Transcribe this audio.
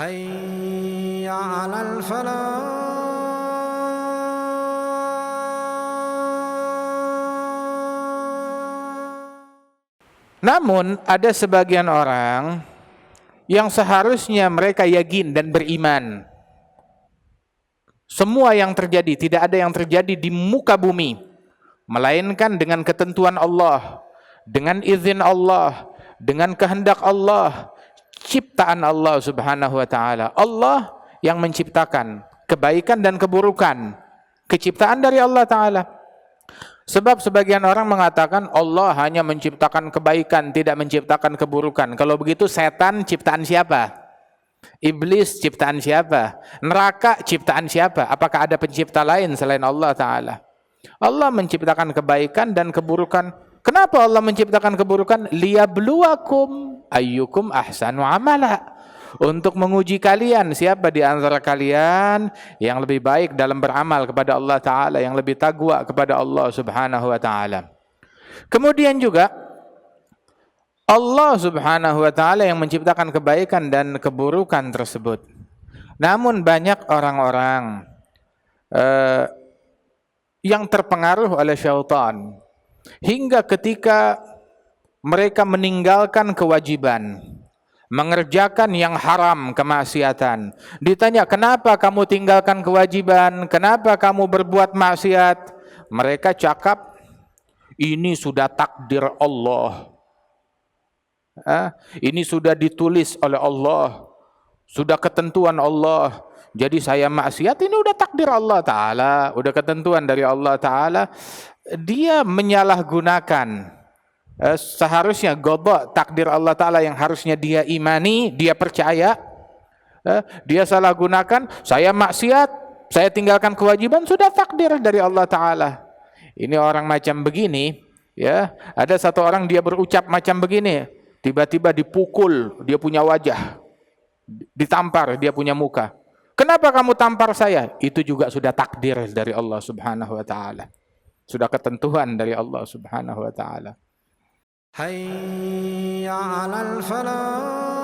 حي على الفلاح Namun ada sebagian orang yang seharusnya mereka yakin dan beriman. Semua yang terjadi, tidak ada yang terjadi di muka bumi melainkan dengan ketentuan Allah, dengan izin Allah, dengan kehendak Allah, ciptaan Allah Subhanahu wa taala. Allah yang menciptakan kebaikan dan keburukan. Keciptaan dari Allah taala. Sebab sebagian orang mengatakan Allah hanya menciptakan kebaikan, tidak menciptakan keburukan. Kalau begitu setan ciptaan siapa? Iblis ciptaan siapa? Neraka ciptaan siapa? Apakah ada pencipta lain selain Allah Ta'ala? Allah menciptakan kebaikan dan keburukan. Kenapa Allah menciptakan keburukan? Liyabluwakum ayyukum ahsanu amala. Untuk menguji kalian siapa di antara kalian yang lebih baik dalam beramal kepada Allah Ta'ala, yang lebih tagwa kepada Allah Subhanahu wa Ta'ala. Kemudian juga Allah Subhanahu wa taala yang menciptakan kebaikan dan keburukan tersebut. Namun banyak orang-orang eh, yang terpengaruh oleh syaitan hingga ketika mereka meninggalkan kewajiban, mengerjakan yang haram, kemaksiatan. Ditanya, "Kenapa kamu tinggalkan kewajiban? Kenapa kamu berbuat maksiat?" Mereka cakap, "Ini sudah takdir Allah." Ah, ini sudah ditulis oleh Allah, sudah ketentuan Allah. Jadi saya maksiat ini udah takdir Allah Taala, udah ketentuan dari Allah Taala. Dia menyalahgunakan eh, seharusnya godok takdir Allah Taala yang harusnya dia imani, dia percaya. Eh, dia salah gunakan, saya maksiat, saya tinggalkan kewajiban sudah takdir dari Allah Taala. Ini orang macam begini, ya. Ada satu orang dia berucap macam begini, Tiba-tiba dipukul, dia punya wajah. Ditampar, dia punya muka. Kenapa kamu tampar saya? Itu juga sudah takdir dari Allah Subhanahu wa taala. Sudah ketentuan dari Allah Subhanahu wa taala. حي على الفلاح.